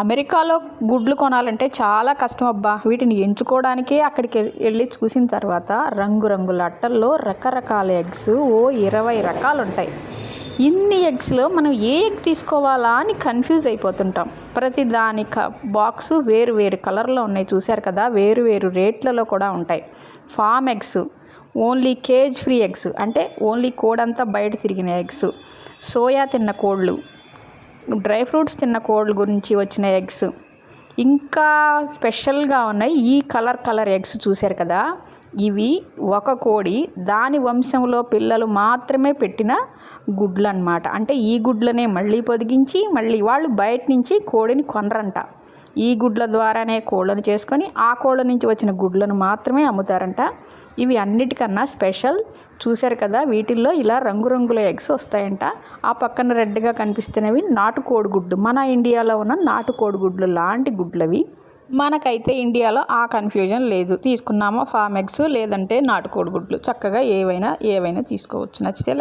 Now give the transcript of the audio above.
అమెరికాలో గుడ్లు కొనాలంటే చాలా కష్టం అబ్బా. వీటిని ఎంచుకోవడానికే అక్కడికి వెళ్ళి చూసిన తర్వాత రంగురంగుల అట్టల్లో రకరకాల ఎగ్స్ ఓ ఇరవై రకాలు ఉంటాయి ఇన్ని ఎగ్స్లో మనం ఏ ఎగ్ తీసుకోవాలా అని కన్ఫ్యూజ్ అయిపోతుంటాం. ప్రతి దాని క బాక్సు వేరు వేరు కలర్లో ఉన్నాయి చూశారు కదా వేరు వేరు రేట్లలో కూడా ఉంటాయి. Farm eggs only cage free eggs అంటే ఓన్లీ కోడంతా బయట తిరిగిన ఎగ్స్ సోయా తిన్న కోళ్ళు డ్రై ఫ్రూట్స్ తిన్న కోళ్ళ గురించి వచ్చిన ఎగ్స్. ఇంకా స్పెషల్గా ఉన్నాయి ఈ కలర్ కలర్ ఎగ్స్ చూశారు కదా? ఇవి ఒక కోడి దాని వంశంలో పిల్లలు మాత్రమే పెట్టిన గుడ్లు అనమాట అంటే ఈ గుడ్లనే మళ్ళీ పొదిగించి మళ్ళీ వాళ్ళు బయట నుంచి కోడిని కొనరంట. ఈ గుడ్ల ద్వారానే కోళ్ళను చేసుకొని ఆ కోళ్ళ నుంచి వచ్చిన గుడ్లను మాత్రమే అమ్ముతారంట. ఇవి అన్నిటికన్నా స్పెషల్. చూశారు కదా వీటిల్లో ఇలా రంగురంగుల ఎగ్స్ వస్తాయంట. ఆ పక్కన రెడ్గా కనిపిస్తున్నవి నాటుకోడి గుడ్డు మన ఇండియాలో ఉన్న నాటుకోడి గుడ్లు లాంటి గుడ్లవి. మనకైతే ఇండియాలో ఆ కన్ఫ్యూజన్ లేదు. తీసుకున్నామో ఫామ్ ఎగ్స్ లేదంటే నాటుకోడి గుడ్లు చక్కగా ఏవైనా ఏవైనా తీసుకోవచ్చు. నచ్చితే